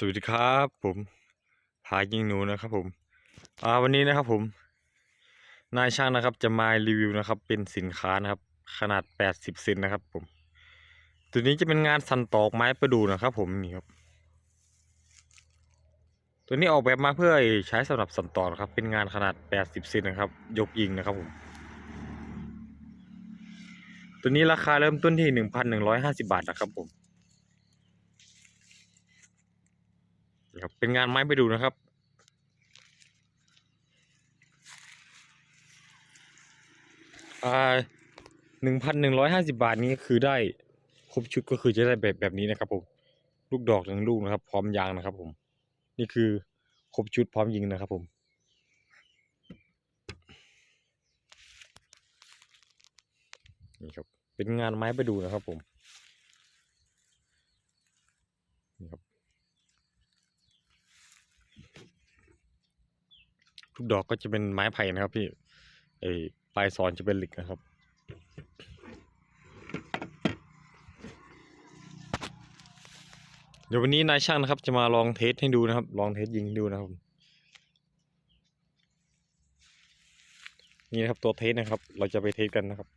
สวัสดีครับผมพายิงหนูนะครับผมอ่าวันนี้นะครับผมนายช่างนะครับจะมารีวิวนะครับ เป็นสินค้านะครับ ขนาด80เซนนะครับผม ตัวนี้จะเป็นงานสันตอกไม้ประดูนะครับ ผมนี่ครับ ตัวนี้ออกแบบมาเพื่อใช้สำหรับสันตอกครับ เป็นงานขนาด80เซนนะครับ ยกยิงนะครับผม ตัวนี้ราคาเริ่มต้นที่1,150บาทนะครับผม นะ ครับเป็นงานไม้ไปดูนะครับ อ่าหนึ่งพันหนึ่งร้อยห้าสิบาทนี้คือได้ครบชุดก็คือจะได้แบบแบบนี้นะครับผมลูกดอกหนึ่งลูกนะครับ พร้อมยางนะครับ ผม นี่คือครบชุดพร้อมยิงนะครับ ผมนี่ครับเป็นงานไม้ไปดูนะครับผม นี่ครับ ทุกดอกก็จะเป็นไม้ไผ่นะครับพี่ไอปลายสอนจะเป็นเหล็กนะครับเดี๋ยววันนี้นายช่างนะครับ จะมาลองเทสให้ดูนะครับ ลองเทสยิงให้ดูนะครับ นี่นะครับตัวเทสนะครับ เราจะไปเทสกันนะครับ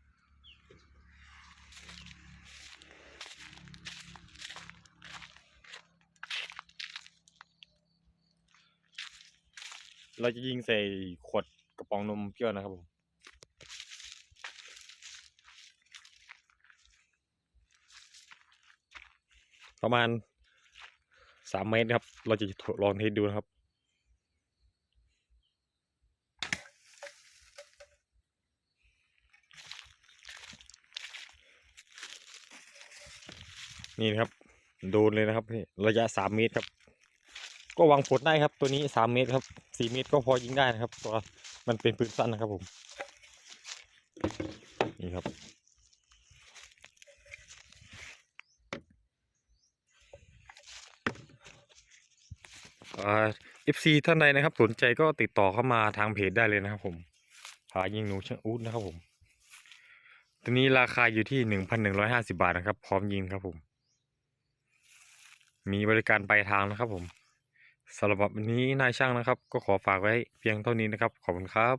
เราจะยิงใส่ขวดกระป๋องนมเปรี้ยวนะครับผมประมาณสามเมตรครับ เราจะทดลองเทสดูนะครับ นี่นะครับ โดนเลยนะครับพี่ระยะสามเมตรครับ ก็วางผลได้ครับตัวนี้สามเมตรครับสี่เมตรก็พอยิงได้นะครับตัวมันเป็นปืนสั้นนะครับผมนี่ครับ เอ่า FC ท่านใดนะครับ สนใจก็ติดต่อเข้ามาทางเพจได้เลยนะครับผมพายิงหนูช่างอูดนะครับผมตัวนี้ราคาอยู่ที่หนึ่งพันหนึ่งร้อยห้าสิบาทนะครับ พร้อมยิงครับผม มีบริการปลายทางนะครับผม สำหรับวันนี้นายช่างนะครับ ก็ขอฝากไว้เพียงเท่านี้นะครับ ขอบคุณครับ